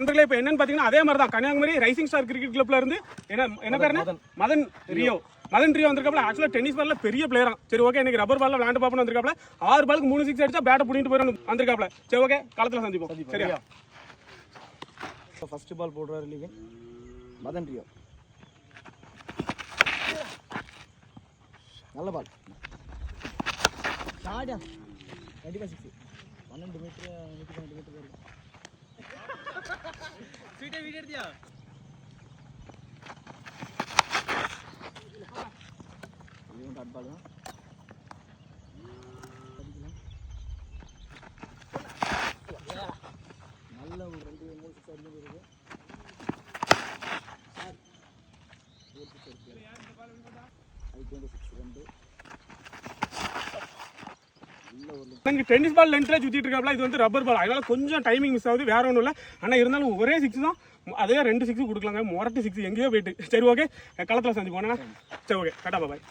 நண்பர்களே இப்போ என்னன்னு பார்த்தீங்கன்னா அதே மாதிரி தான் கன்னியாகுமரி ரைசிங் ஸ்டார் கிரிக்கெட் கிளப்ல இருந்து என்ன என்ன பேர் என்ன? மதன். ரியோ. மதன் ரியோ வந்திருக்காப்ல ஆக்சுவலாக டென்னிஸ் பால்ல பெரிய பிளேயரா சரி ஓகே இன்னைக்கு ரப்பர் பால்ல விளையாண்டு பார்ப்போம் வந்திருக்காப்ல ஆறு பாலுக்கு மூணு சிக்ஸ் அடிச்சா பேட்டை பிடிட்டு போயிடும் வந்திருக்காப்ல சரி ஓகே களத்தில் சந்திப்போம். சரியா? ஃபர்ஸ்ட் பால் போடுறாரு லிவின் மதன் ரியோ. நல்ல பால் கண்டிப்பாக சிக்ஸ் பன்னெண்டு மீட்டர் நூற்றி பன்னெண்டு மீட்டர் வரும் இதுவும் டாட் ডাট தான் நல்ல ஒரு ரெண்டு மூணு சிக்ஸ் அடிச்சு இருக்கு அதுக்கு வந்து சிக்ஸ் ரெண்டு எனக்கு டென்னிஸ் பால் லென்த்ல சுத்திட்டு இருக்காப்ல இது வந்து ரப்பர் பால் அதனால கொஞ்சம் டைமிங் மிஸ் ஆகுது வேற ஒன்றும் இல்லை. ஆனால் இருந்தாலும் ஒரே சிக்ஸ் தான். அதே ரெண்டு சிக்ஸ் கொடுக்கலாங்க. மொரட்டு சிக்ஸ் எங்கேயோ போயிட்டு. சரி ஓகே களத்தில் சந்திப்போம். என்ன? சரி ஓகே கட்டா பாய்